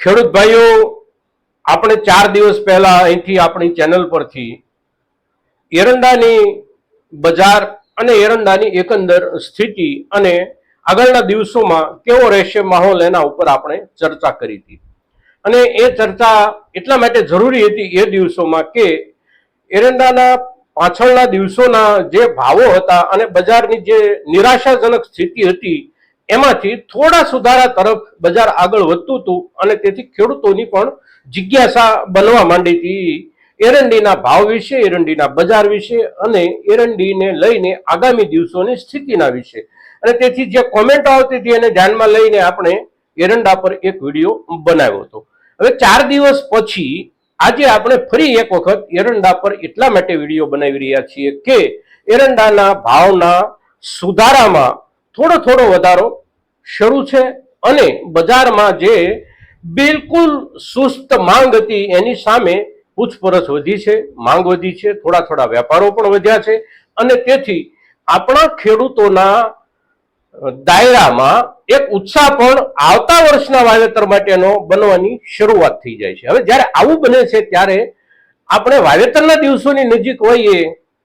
ખેડૂત ભાઈઓ, આપણે ચાર દિવસ પહેલા અહીંથી આપણી ચેનલ પરથી એરંડાની બજાર અને એરંડાની એકંદર સ્થિતિ અને આગળના દિવસોમાં કેવો રહેશે માહોલ એના ઉપર આપણે ચર્ચા કરી હતી. અને એ ચર્ચા એટલા માટે જરૂરી હતી એ દિવસોમાં કે એરંડાના પાછળના દિવસોના જે ભાવો હતા અને બજારની જે નિરાશાજનક સ્થિતિ હતી એમાંથી થોડા સુધારા તરફ બજાર આગળ વધતું હતું અને તેથી ખેડૂતોની પણ જિજ્ઞાસા બનવા માંડી હતી. એરંડીના ભાવ વિશે, એરંડીના બજાર વિશે અને એરંડીને લઈને આગામી દિવસોની સ્થિતિના વિશે. અને તેથી જે કોમેન્ટો આવતી હતી એને ધ્યાનમાં લઈને આપણે એરંડા પર એક વીડિયો બનાવ્યો હતો. હવે ચાર દિવસ પછી આજે આપણે ફરી એક વખત એરંડા પર એટલા માટે વીડિયો બનાવી રહ્યા છીએ કે એરંડાના ભાવના સુધારામાં થોડો થોડો વધારો શરૂ છે અને બજારમાં જે બિલકુલ સુસ્ત માંગ હતી એની સામે પૂછપરછ વધી છે, માંગ વધી છે, થોડા થોડા વેપારો પણ વધ્યા છે અને તેથી આપણા ખેડૂતોના દાયરામાં એક ઉત્સાહ પણ આવતા વર્ષના વાવેતર માટેનો બનવાની શરૂઆત થઈ જાય છે. હવે જ્યારે આવું બને છે ત્યારે આપણે વાવેતરના દિવસોની નજીક હોઈએ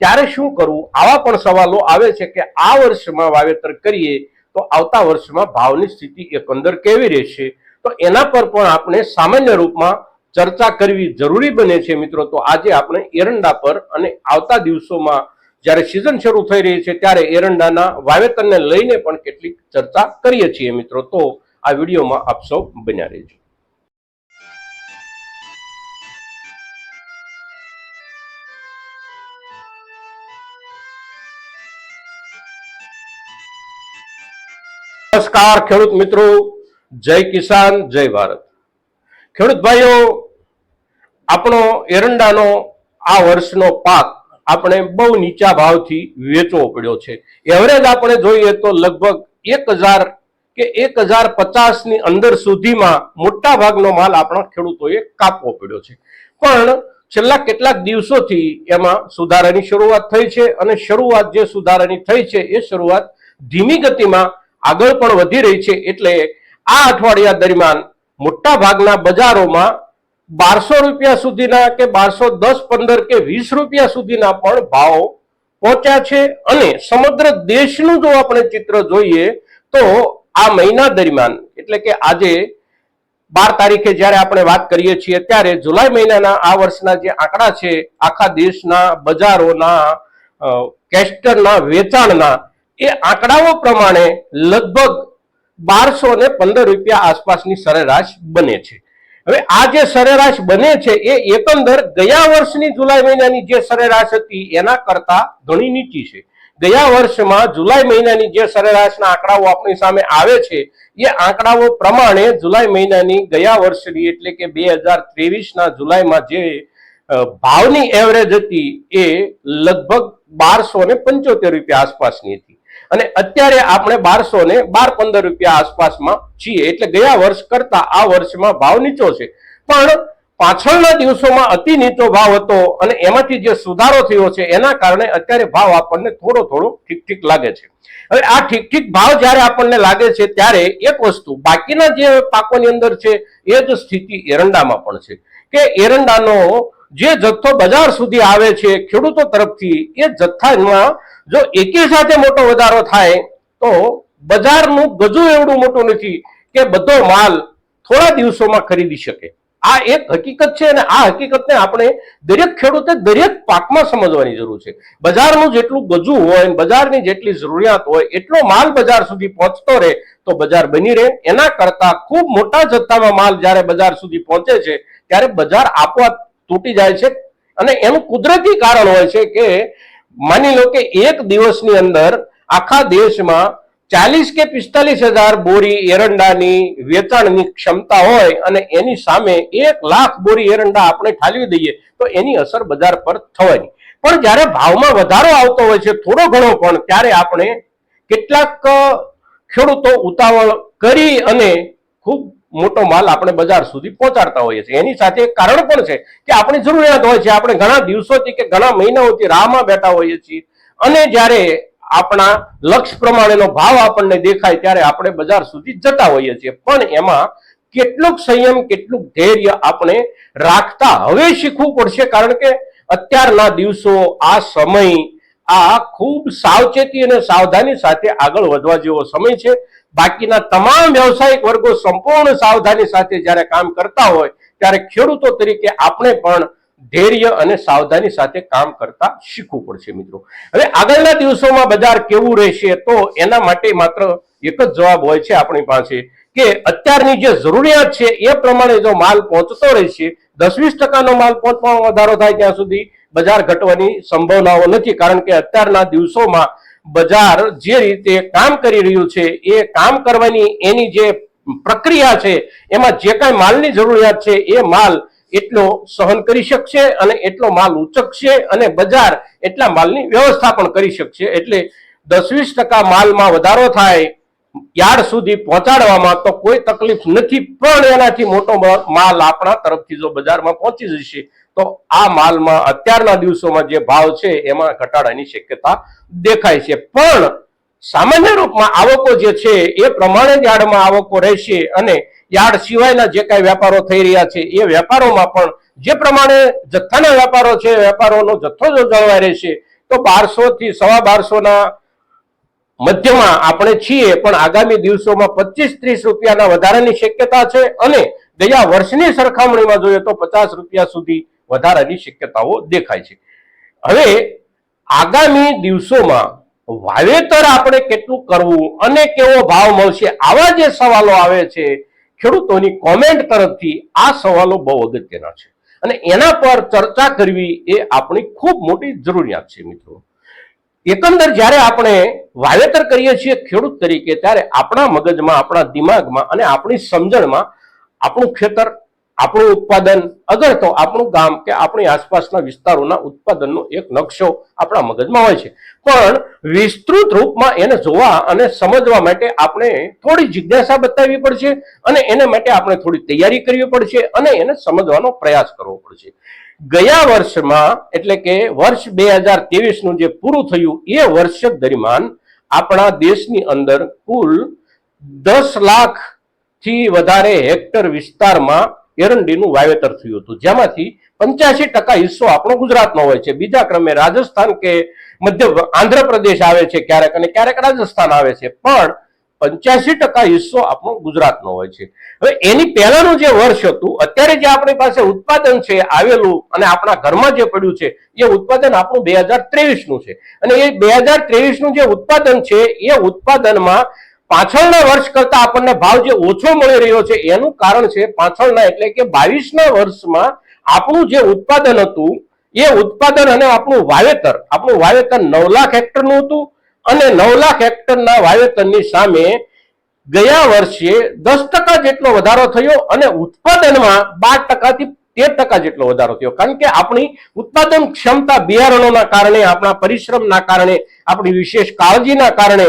ત્યારે શું કરવું? આવા પણ સવાલો આવે છે કે આ વર્ષમાં વાવેતર કરીએ તો આવતા વર્ષમાં ભાવની સ્થિતિ એકંદર કેવી રહેશે? તો એના પર પણ આપણે સામાન્ય રૂપમાં ચર્ચા કરવી જરૂરી બને છે મિત્રો. તો આજે આપણે એરંડા પર અને આવતા દિવસોમાં જ્યારે સિઝન શરૂ થઈ રહી છે ત્યારે એરંડાના વાવેતરને લઈને પણ કેટલીક ચર્ચા કરીએ છીએ મિત્રો. તો આ વિડીયોમાં આપ સૌ બન્યા રહેજો. નમસ્કાર, ખેડૂત મિત્રો. જય કિસાન, જય ભારત. ખેડૂત ભાઈઓ, આપણો એરંડાનો આ વર્ષનો પાક આપણે બહુ નીચા ભાવથી વેચવો પડ્યો છે. એવરેજ આપણે જોઈએ તો લગભગ એક હજાર કે એક હજાર પચાસની અંદર સુધીમાં મોટા ભાગનો માલ આપણા ખેડૂતોએ કાપવો પડ્યો છે. પણ છેલ્લા કેટલાક દિવસોથી એમાં સુધારાની શરૂઆત થઈ છે અને શરૂઆત જે સુધારાની થઈ છે એ શરૂઆત ધીમી ગતિમાં આગળ પણ વધી રહી છે એટલે આ અઠવાડિયા દરમિયાન મોટા ભાગના બજારોમાં બારસો રૂપિયા સુધીના કે બારસો દસ પંદર કે વીસ રૂપિયા સુધીના પણ ભાવ પહોંચ્યા છે. અને સમગ્ર દેશનું જો આપણે ચિત્ર જોઈએ તો આ મહિના દરમિયાન, એટલે કે આજે બાર તારીખે જ્યારે આપણે વાત કરીએ છીએ, ત્યારે જુલાઈ મહિનાના આ વર્ષના જે આંકડા છે, આખા દેશના બજારોના કેસ્ટરના વેચાણના એ આંકડાઓ પ્રમાણે લગભગ બારસો ને પંદર રૂપિયા આસપાસની સરેરાશ બને છે. હવે આ જે સરેરાશ બને છે, એ એકંદર ગયા વર્ષની જુલાઈ મહિનાની જે સરેરાશ હતી, એના કરતા ઘણી નીચી છે. ગયા વર્ષમાં જુલાઈ મહિનાની જે સરેરાશના આંકડાઓ આપણી સામે આવે છે, એ આંકડાઓ પ્રમાણે જુલાઈ મહિનાની ગયા વર્ષની એટલે કે બે હજાર ત્રેવીસના જુલાઈમાં જે ભાવની એવરેજ હતી, એ લગભગ બારસો ને પંચોતેર રૂપિયા આસપાસની હતી. અને અત્યારે આપણે બારસો ને બાર પંદર રૂપિયા આસપાસમાં છીએ. એટલે ગયા વર્ષ કરતા આ વર્ષમાં ભાવ નીચો છે. પણ પાછળના દિવસોમાં અતિ નીચો ભાવ હતો અને એમાંથી જે સુધારો થયો છે એના કારણે અત્યારે ભાવ આપણને થોડો થોડો ઠીક ઠીક લાગે છે. હવે આ ઠીક ઠીક ભાવ જ્યારે આપણને લાગે છે ત્યારે એક વસ્તુ, બાકીના જે પાકોની અંદર છે એ જ સ્થિતિ એરંડામાં પણ છે. કે એરંડાનો જે જથ્થો બજાર સુધી આવે છે, ખેડૂતો તરફથી, એ જથ્થામાં જો એકી સાથે મોટો વધારો થાય, તો બજારનું ગજુ એવડું મોટું નથી કે બધો માલ થોડા દિવસોમાં ખરીદી શકે. આ એક હકીકત છે અને આ હકીકતને આપણે દરેક ખેડૂતે દરેક પાકમાં સમજવાની જરૂર છે. બજારનું જેટલું ગજુ હોય, બજારની જેટલી જરૂરિયાત હોય, એટલો માલ બજાર સુધી પહોંચતો રહે, તો બજાર બની રહે. એના કરતા ખૂબ મોટા જથ્થામાં માલ જ્યારે બજાર સુધી પહોંચે છે, ત્યારે બજાર આપોઆપ તૂટી જાય છે. અને એનું કુદરતી કારણ હોય છે કે માની લો કે એક દિવસની અંદર આખા દેશમાં ચાલીસ કે પિસ્તાલીસ હજાર બોરી એરંડાની વેચાણની ક્ષમતા હોય અને એની સામે એક લાખ બોરી એરંડા આપણે ઠાલવી દઈએ તો એની અસર બજાર પર થવાની. પણ જ્યારે ભાવમાં વધારો આવતો હોય છે થોડો ઘણો પણ ત્યારે આપણે કેટલાક ખેડૂતો ઉતાવળ કરી અને ખૂબ મોટો માલ આપણે બજાર સુધી પહોંચાડતા હોઈએ છીએ. એની સાથે એક કારણ પણ છે કે આપણી જરૂરિયાત હોય છે, આપણે ઘણા દિવસોથી કે ઘણા મહિનાઓથી રાહમાં બેઠા હોઈએ છીએ. અને જ્યારે આપણા લક્ષ્ય પ્રમાણેનો ભાવ આપણને દેખાય ત્યારે આપણે બજાર સુધી જતા હોઈએ છીએ. પણ એમાં કેટલુંક સંયમ, કેટલુંક ધૈર્ય આપણે રાખતા હવે શીખવું પડશે કારણ કે અત્યારના દિવસો, આ સમય આ ખૂબ સાવચેતી અને સાવધાની સાથે આગળ વધવા જેવો સમય છે. બાકીના તમામ વ્યવસાયિક વર્ગો સંપૂર્ણ સાવધાની સાથે જ્યારે કામ કરતા હોય, ત્યારે ખેડૂતો તરીકે આપણે પણ ધૈર્ય અને સાવધાની સાથે કામ કરતા શીખવું પડશે મિત્રો. હવે આગળના દિવસોમાં બજાર કેવું રહેશે તો એના માટે માત્ર એક જ જવાબ હોય છે આપણી પાસે કે અત્યારની જે જરૂરિયાત છે એ પ્રમાણે જો માલ પહોંચતો રહેશે, દસ વીસ ટકાનો માલ પહોંચવામાં વધારો થાય ત્યાં સુધી બજાર ઘટવાની સંભાવનાઓ નથી કારણ કે અત્યારના દિવસોમાં બજાર જે રીતે કામ કરી રહ્યું છે, એ કામ કરવાની એની જે પ્રક્રિયા છે, એમાં જે કાંઈ માલની જરૂરિયાત છે, એ માલ એટલો સહન કરી શકશે અને એટલો માલ ઉચકશે અને બજાર એટલા માલની વ્યવસ્થા પણ કરી શકશે. એટલે દસ વીસ ટકા માલમાં વધારો થાય યાર્ડ સુધી પહોંચાડવામાં તો કોઈ તકલીફ નથી, પણ એનાથી મોટો માલ આપણા તરફથી જો બજારમાં પહોંચી જશે, તો આ માલમાં અત્યારના દિવસોમાં જે ભાવ છે, એમાં ઘટાડાની શક્યતા દેખાય છે. પણ સામાન્ય રૂપમાં આવકો જે છે, એ પ્રમાણે જ યાર્ડમાં આવકો રહેશે અને યાર્ડ સિવાયના જે કાંઈ વેપારો થઈ રહ્યા છે, એ વેપારોમાં પણ જે પ્રમાણે જથ્થાના વેપારો છે વેપારોનો જથ્થો જો જળવાઈ રહેશે, તો બારસો થી સવા બારસો ના મધ્યમાં આપણે છીએ, પણ આગામી દિવસોમાં પચીસ ત્રીસ રૂપિયાના વધારાની શક્યતા છે અને ગયા વર્ષની સરખામણીમાં જોઈએ તો પચાસ રૂપિયા સુધી વધારાની શક્યતાઓ દેખાય છે. હવે આગામી દિવસોમાં વાવેતર આપણે કેટલું કરવું અને કેવો ભાવ મળશે આવા જે સવાલો આવે છે, ખેડૂતોની કોમેન્ટ તરફથી આ સવાલો બહુ અગત્યના છે. અને એના પર ચર્ચા કરવી એ આપણી ખૂબ મોટી જરૂરિયાત છે મિત્રો. એકંદર જ્યારે આપણે વાવેતર કરીએ છીએ ખેડૂત તરીકે, ત્યારે આપણા મગજમાં, આપણા દિમાગમાં અને આપણી સમજણમાં આપણું ખેતર, આપણું ઉત્પાદન, અગર તો આપણું ગામ કે આપણી આસપાસના વિસ્તારોના ઉત્પાદનનો એક નકશો આપણા મગજમાં હોય છે. પણ વિસ્તૃત રૂપમાં એને જોવા અને સમજવા માટે આપણે થોડી જિજ્ઞાસા બતાવવી પડશે અને એને માટે આપણે થોડી તૈયારી કરવી પડશે અને એને સમજવાનો પ્રયાસ કરવો પડશે. ગયા વર્ષમાં, એટલે કે વર્ષ બે હજારનું જે પૂરું થયું, એ વર્ષ દરમિયાન આપણા દેશની અંદર કુલ દસ લાખથી વધારે હેક્ટર વિસ્તારમાં એરંડીનું વાવેતર થયું હતું. જેમાંથી પંચ્યાસી ટકા હિસ્સો આપણો ગુજરાતનો હોય છે. બીજા ક્રમે રાજસ્થાન કે મધ્ય આંધ્રપ્રદેશ આવે છે ક્યારેક અને ક્યારેક રાજસ્થાન આવે છે. પણ પંચ્યાસી ટકા હિસ્સો આપણો ગુજરાતનો હોય છે. હવે એની પહેલાનું જે વર્ષ હતું, અત્યારે જે આપણી પાસે ઉત્પાદન છે, આવેલું અને આપણા ઘરમાં જે પડ્યું છે, એ ઉત્પાદન આપણું બે હજાર ત્રેવીસનું છે. અને એ બે હજાર ત્રેવીસનું જે ઉત્પાદન છે, એ ઉત્પાદનમાં પાછળના વર્ષ કરતા આપણને ભાવ જે ઓછો મળી રહ્યો છે, એનું કારણ છે પાછળના એટલે કે બાવીસના વર્ષમાં આપણું જે ઉત્પાદન હતું, એ ઉત્પાદન અને આપણું વાવેતર આપણું વાવેતર નવ લાખ હેક્ટરનું હતું અને નવ લાખ હેક્ટરના વાવેતરની સામે ગયા વર્ષે દસ ટકા જેટલો વધારો થયો અને ઉત્પાદનમાં બાર ટકાથી તેર ટકા જેટલો વધારો થયો. કારણ કે આપણી ઉત્પાદન ક્ષમતા બિયારણોના કારણે, આપણા પરિશ્રમના કારણે, આપણી વિશેષ કાળજીના કારણે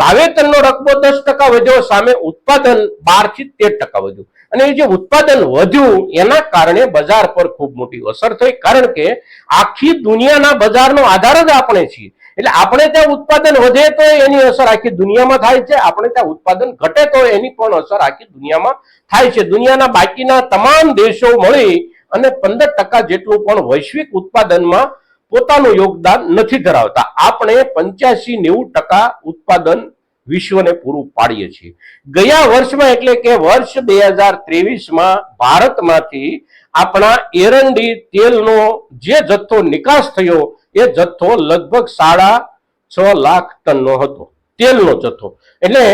વાવેતરનો રકબો દસ ટકા વધ્યો, સામે ઉત્પાદન બારથી તેર ટકા વધ્યું. અને એ જે ઉત્પાદન વધ્યું, એના કારણે બજાર પર ખૂબ મોટી અસર થઈ. કારણ કે આખી દુનિયાના બજારનો આધાર જ આપણે છીએ. એટલે આપણે ત્યાં ઉત્પાદન વધે તો એની અસર આખી દુનિયામાં થાય છે. આપણે ત્યાં ઉત્પાદન ઘટે તો એની પણ અસર આખી દુનિયામાં થાય છે. દુનિયાના બાકીના તમામ દેશો મળી અને પંદર ટકા જેટલું પણ વૈશ્વિક ઉત્પાદનમાં પોતાનું યોગદાન નથી ધરાવતા. આપણે પંચ્યાસી નેવું ટકા ઉત્પાદન વિશ્વને પૂરું પાડીએ છીએ. ગયા વર્ષમાં એટલે કે વર્ષ બે હજાર ત્રેવીસમાં ભારતમાંથી આપણા એરંડી તેલનો જે જથ્થો નિકાસ થયો એ જથ્થો લગભગ સાડા છ લાખ ટનનો હતો. તેલનો જથ્થો. એટલે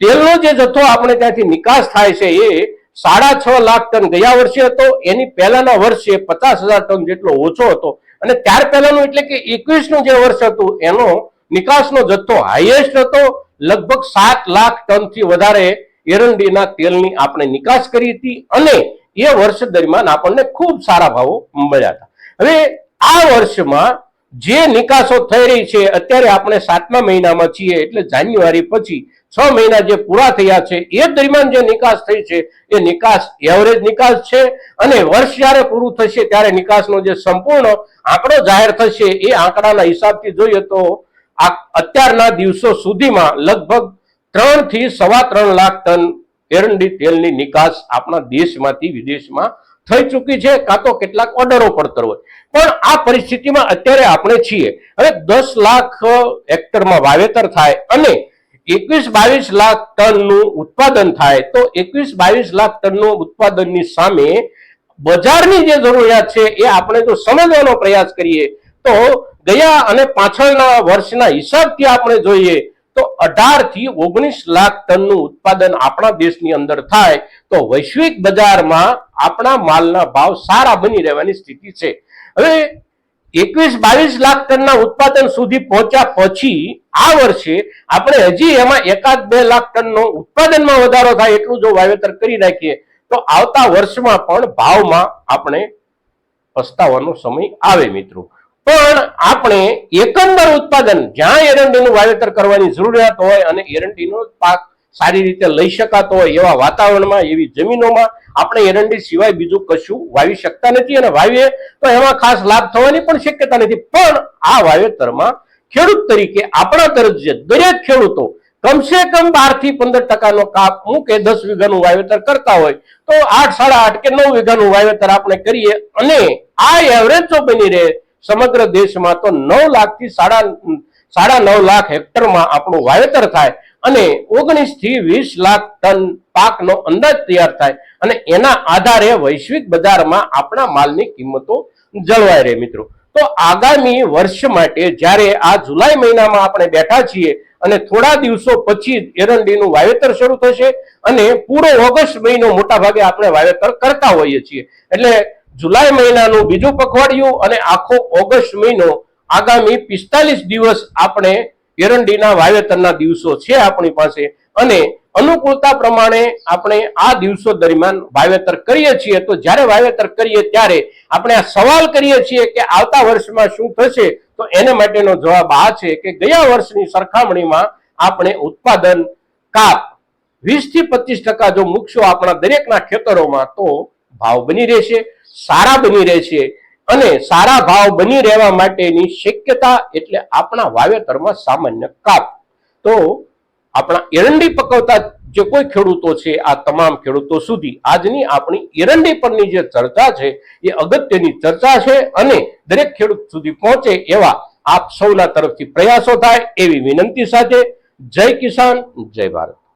તેલનો જે જથ્થો આપણે ત્યાંથી નિકાસ થાય છે એ સાડા છ લાખ ટન ગયા વર્ષે હતો. એની પહેલાના વર્ષે પચાસ હજાર ટન જેટલો ઓછો હતો. અને ત્યાર પહેલાનું એટલે કે એકવીસનું જે વર્ષ હતું, એનો નિકાસનો જથ્થો હાઈએસ્ટ હતો. લગભગ સાત લાખ ટનથી વધારે એરંડીના તેલની આપણે નિકાસ કરી હતી અને એ વર્ષ દરમિયાન આપણને ખૂબ સારા ભાવો મળ્યા હતા. હવે આ વર્ષમાં જે નિકાસો થઈ રહી છે, અત્યારે આપણે સાતમા મહિનામાં છીએ, એટલે જાન્યુઆરી પછી છ મહિના જે પૂરા થયા છે, એ દરમિયાન જે નિકાસ થઈ છે, એ નિકાસ એવરેજ નિકાસ છે અને વર્ષ જ્યારે પૂરું થશે ત્યારે નિકાસનો જે સંપૂર્ણ આંકડો જાહેર થશે, એ આંકડાના હિસાબથી જોઈએ તો આ અત્યારના દિવસો સુધીમાં લગભગ ત્રણથી સવા ત્રણ લાખ ટન એરંડી તેલની નિકાસ આપણા દેશમાંથી વિદેશમાં થઈ ચૂકી છે કાં તો કેટલાક ઓર્ડરો પડતર હોય. પણ આ પરિસ્થિતિમાં અત્યારે આપણે છીએ હવે દસ લાખ હેક્ટરમાં વાવેતર થાય અને એકવીસ બાવીસ લાખ ટનનું ઉત્પાદન થાય, તો એકવીસ બાવીસ લાખ ટનનું ઉત્પાદનની સામે બજારની જે જરૂરિયાત છે એ આપણે જો સમજવાનો પ્રયાસ કરીએ. તો ગયા અને પાછળના વર્ષના હિસાબથી આપણે જોઈએ તો અઢારથી ઓગણીસ લાખ ટનનું ઉત્પાદન આપણા દેશની અંદર થાય તો વૈશ્વિક બજારમાં આપણા માલના ભાવ સારા બની રહેવાની સ્થિતિ છે. હવે એકવીસ બાવીસ લાખ ટનના ઉત્પાદન સુધી પહોંચ્યા પછી આ વર્ષે આપણે હજી એમાં એકાદ બે લાખ ટનનો ઉત્પાદનમાં વધારો થાય એટલું જો વાવેતર કરી નાખીએ, તો આવતા વર્ષમાં પણ ભાવમાં આપણે પસ્તાવાનો સમય આવે મિત્રો. પણ આપણે એકંદર ઉત્પાદન જ્યાં એરંડીનું વાવેતર કરવાની જરૂરિયાત હોય અને એરંડીનો પાક સારી રીતે લઈ શકાતો હોય એવા વાતાવરણમાં, એવી જમીનોમાં, આપણે એરંડી સિવાય બીજું કશું વાવી શકતા નથી અને વાવીએ તો એમાં ખાસ લાભ થવાની પણ શક્યતા નથી. પણ આ વાવેતરમાં ખેડૂત તરીકે આપણા તરજે દરેક ખેડૂતો કમસે કમ બારથી પંદર ટકાનો કાપ મૂકે દસ વીઘાનું વાવેતર કરતા હોય તો આઠ, સાડા આઠ કે નવ વીઘાનું વાવેતર આપણે કરીએ અને આ એવરેજ જો બની રહે સમગ્ર દેશમાં તો નવ લાખથી સાડા સાડા નવ લાખ હેક્ટરમાં આપણું વાવેતર થાય અને ઓગણીસથી વીસ લાખ ટન પાકનો અંદાજ તૈયાર થાય અને એના આધારે વૈશ્વિક બજારમાં આપણા માલની કિંમતો જળવાય રહે મિત્રો. તો આગામી વર્ષ માટે જ્યારે આ જુલાઈ મહિનામાં આપણે બેઠા છીએ અને થોડા દિવસો પછી એરંડીનું વાવેતર શરૂ થશે અને પૂરો ઓગસ્ટ મહિનો મોટા ભાગે આપણે વાવેતર કરતા હોઈએ છીએ. એટલે જુલાઈ મહિનાનું બીજું પખવાડિયું અને આખો ઓગસ્ટ મહિનો આગામી પિસ્તાલીસ દિવસ આપણે એરંડીના વાવેતરના દિવસો છે આપણી પાસે અને અનુકૂળતા પ્રમાણે આપણે આ દિવસો દરમિયાન વાવેતર કરીએ છીએ. તો જ્યારે વાવેતર કરીએ ત્યારે આપણે આ સવાલ કરીએ છીએ કે આવતા વર્ષમાં શું થશે? તો એને માટેનો જવાબ આ છે કે ગયા વર્ષની સરખામણીમાં આપણે ઉત્પાદન કાપ વીસથી પચીસ ટકા જો મૂકશો આપણા દરેકના ખેતરોમાં તો ભાવ બની રહેશે. સારા બની રહે છે અને સારા ભાવ બની રહેવા માટેની શક્યતા એટલે આપણા વાવેતરમાં સામાન્ય કાપ. તો આપણા એરંડી પકવતા જે કોઈ ખેડૂતો છે, આ તમામ ખેડૂતો સુધી આજની આપણી એરંડી પરની જે ચર્ચા છે, એ અગત્યની ચર્ચા છે અને દરેક ખેડૂત સુધી પહોંચે એવા આપ સૌના તરફથી પ્રયાસો થાય એવી વિનંતી સાથે. જય કિસાન, જય ભારત.